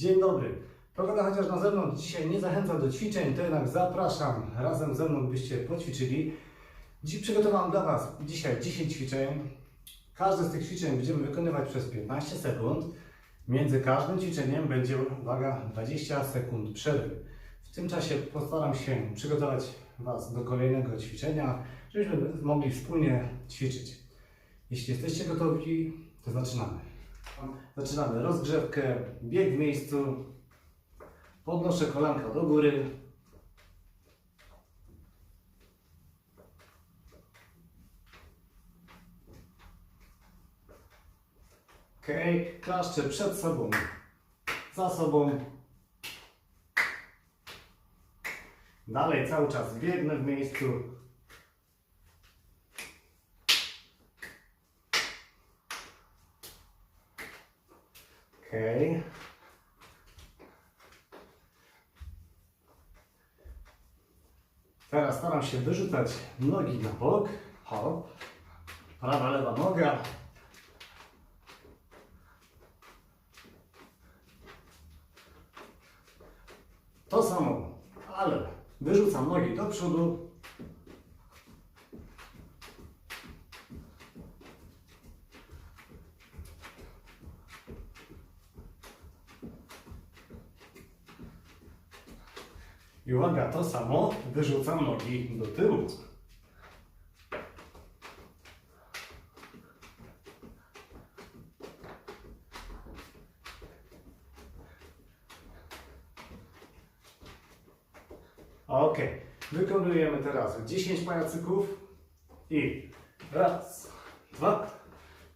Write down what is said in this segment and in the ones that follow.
Dzień dobry. Pogoda chociaż na zewnątrz dzisiaj nie zachęca do ćwiczeń, to jednak zapraszam razem ze mną, byście poćwiczyli. Dziś przygotowałem dla Was dzisiaj 10 ćwiczeń. Każde z tych ćwiczeń będziemy wykonywać przez 15 sekund. Między każdym ćwiczeniem będzie, uwaga, 20 sekund przerwy. W tym czasie postaram się przygotować Was do kolejnego ćwiczenia, żebyśmy mogli wspólnie ćwiczyć. Jeśli jesteście gotowi, to zaczynamy. Zaczynamy rozgrzewkę, bieg w miejscu. Podnoszę kolanka do góry. Ok, klaszczę przed sobą, za sobą. Dalej cały czas biegnę w miejscu. Ok. Teraz staram się wyrzucać nogi na bok. Hop. Prawa, lewa noga. To samo, ale wyrzucam nogi do przodu. I uwaga, to samo wyrzucam nogi do tyłu. Ok, wykonujemy teraz 10 pajacyków i raz, dwa,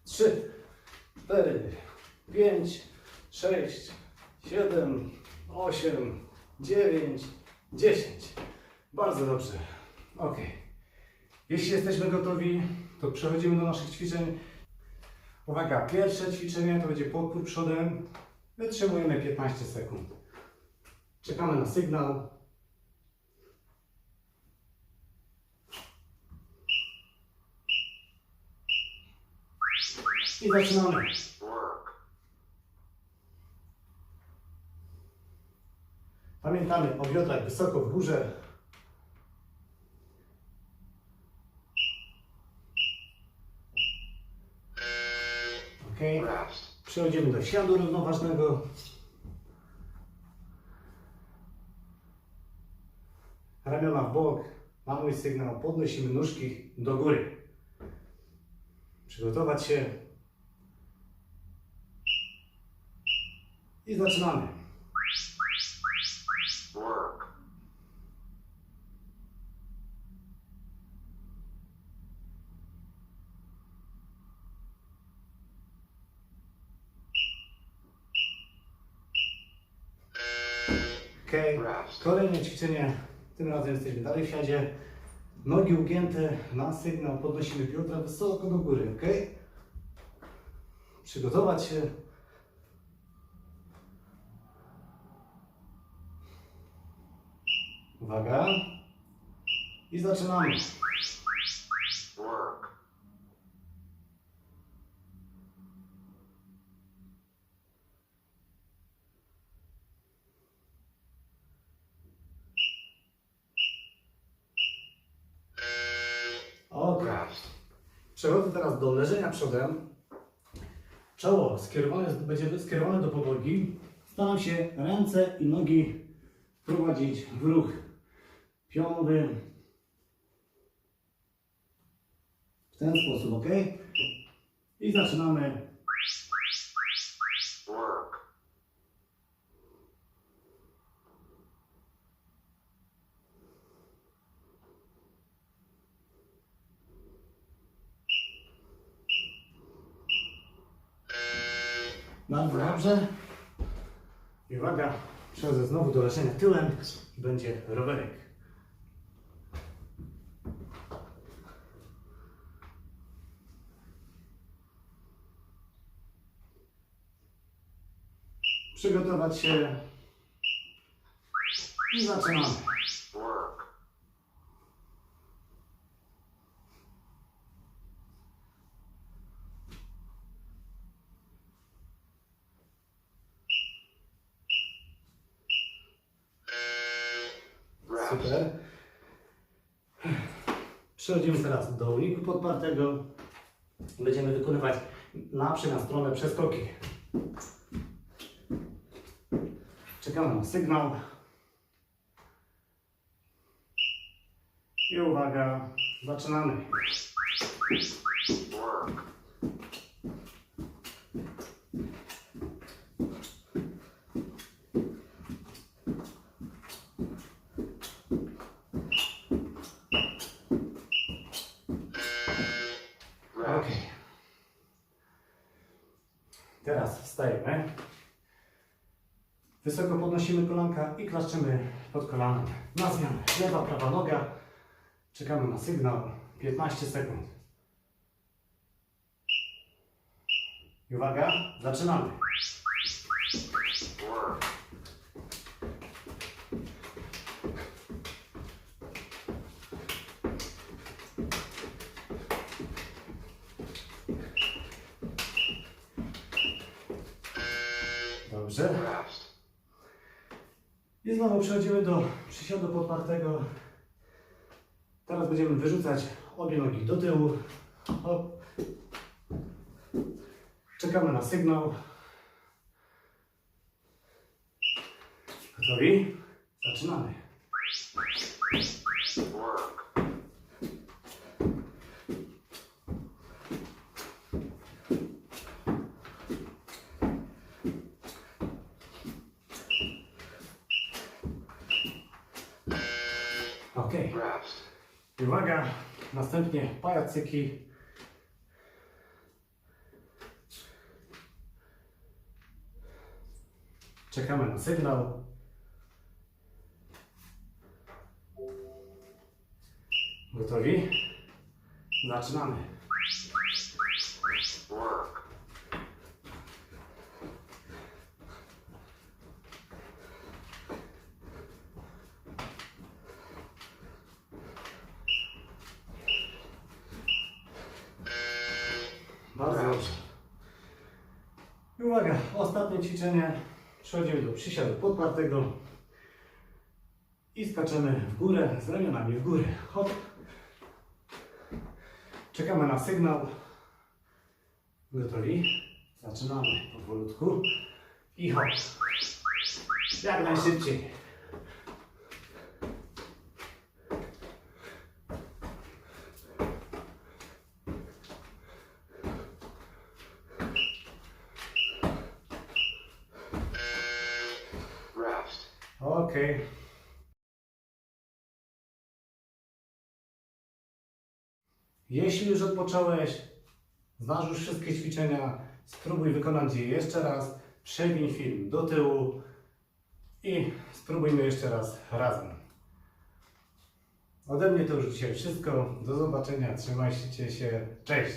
trzy, cztery, pięć, sześć, siedem, osiem, dziewięć, dziesięć. Bardzo dobrze. Ok. Jeśli jesteśmy gotowi, to przechodzimy do naszych ćwiczeń. Uwaga, pierwsze ćwiczenie to będzie podpór przodem. Wytrzymujemy 15 sekund. Czekamy na sygnał. I zaczynamy. Pamiętamy o biodrach wysoko w górze. Ok. Przechodzimy do siadu równoważnego. Ramiona w bok. Na mój sygnał podnosimy nóżki do góry. Przygotować się. I zaczynamy. Work. Ok. Rest. Kolejne ćwiczenie. Tym razem jesteśmy dalej w siadzie. Nogi ugięte na sygnał. Podnosimy biodra wysoko do góry. Ok. Przygotować się. Uwaga. I zaczynamy. Przechodzę teraz do leżenia przodem. Czoło skierowane, będzie skierowane do podłogi. Staram się ręce i nogi wprowadzić w ruch pionowy. W ten sposób, ok? I zaczynamy. Work. Bardzo dobrze. I uwaga, przechodzę znowu do leżenia tyłem. Będzie rowerek. Przygotować się i zaczynamy. Work. Super. Przechodzimy teraz do uniku podpartego. Będziemy wykonywać na przemian stronę przeskoki. Czekamy na sygnał. I uwaga, zaczynamy. work, Ok. rest, Teraz wstajemy. Wysoko podnosimy kolanka i klaszczymy pod kolanem. Na zmianę. Lewa, prawa noga. Czekamy na sygnał. 15 sekund. I uwaga, zaczynamy. I znowu przechodzimy do przysiadu podpartego. Teraz będziemy wyrzucać obie nogi do tyłu. Hop. Czekamy na sygnał. Gotowi? Zaczynamy. work, Ok. rest, I Uwaga. Następnie pajacyki. Czekamy na sygnał. Gotowi? Zaczynamy. work, Bardzo dobrze. I uwaga, ostatnie ćwiczenie. Przechodzimy do przysiadu podpartego i skaczemy w górę z ramionami w górę. Hop. Czekamy na sygnał. Gotowi? Zaczynamy powolutku i hop. Jak najszybciej. Okej. Jeśli już odpocząłeś, znasz już wszystkie ćwiczenia, spróbuj wykonać je jeszcze raz, przewiń film do tyłu i spróbujmy jeszcze raz razem. Ode mnie to już dzisiaj wszystko. Do zobaczenia. Trzymajcie się. Cześć.